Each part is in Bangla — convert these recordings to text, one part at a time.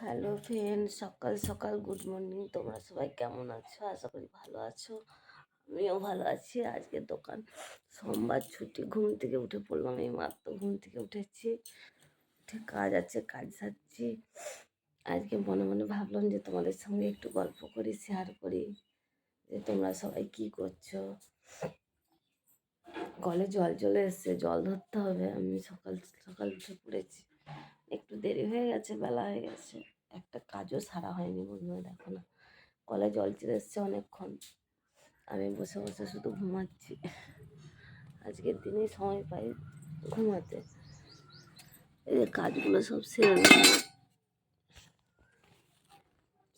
হ্যালো ফ্রেন্ড সকাল সকাল গুড মর্নিং তোমরা সবাই কেমন আছো? আশা করি ভালো আছো। আমিও ভালো আছি। আজকে দোকান সোমবার ছুটি। ঘুম থেকে উঠে পড়লাম এই মাত্র। ঘুম থেকে উঠেছি। উঠে কাজ আছে, কাজ সারছি। আজকে মনে মনে ভাবলাম যে তোমাদের সঙ্গে একটু গল্প করি শেয়ার করি। যে তোমরা সবাই কি করছ? কলে জল চলে এসছে। জল ধরতে হবে। আমি সকাল সকাল উঠে পড়েছি। একটু দেরি হয়ে গেছে, বেলা হয়ে গেছে। একটা কাজও সারা হয়নি বন্ধুরা দেখো না। কলে জল চলে এসছে অনেকক্ষণ। আমি বসে বসে শুধু ঘুমাচ্ছি। আজকের দিনেই সময় পাই ঘুমাতে। এই কাজগুলো সব সেরে।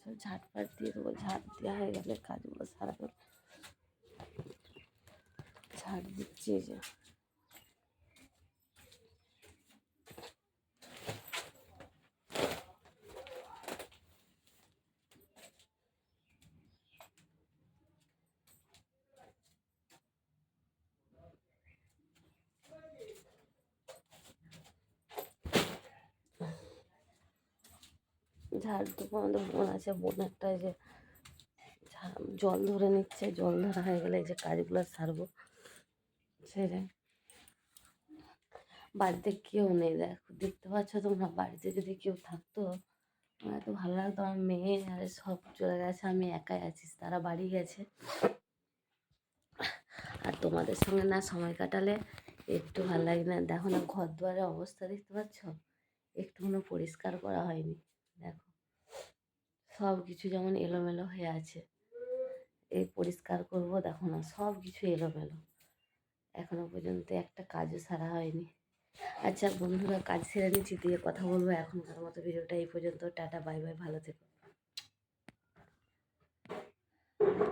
সব ঝাটপাট দিয়ে দেবো ঝাড় দেওয়া হয়ে গেলে কাজগুলো সারাবে ঝাড় দিচ্ছি যে। ঝাড় দেবো আমাদের বোন আছে বোন একটা যে জল ধরে নিচ্ছে, জল ধরা হয়ে গেলে যে কাজগুলো সারবো সেরে বাড়িতে কেউ নেই, দেখো, দেখতে পাচ্ছ তোমরা, বাড়িতে যদি কেউ থাকতো, আমার এত ভালো লাগতো, আমার মেয়ে আর সব চলে গেছে, আমি একাই আছি, তারা বাড়ি গেছে। আর তোমাদের সঙ্গে না সময় কাটালে একটু ভালো লাগে না, দেখো না ঘর দুয়ারের অবস্থা দেখতে পাচ্ছ? একটুকুনো পরিষ্কার করা হয়নি। সব কিছু যেমন এলোমেলো হয়ে আছে। এই পরিষ্কার করব, দেখো না সব কিছু এলোমেলো। এখনও পর্যন্ত একটা কাজও সারা হয়নি। আচ্ছা বন্ধুরা, কাজ সেরে নিচ্ছি, দিয়ে কথা বলব। এখনকার মতো ভিডিওটা এই পর্যন্ত। টাটা, বাই বাই, ভালো থেকো।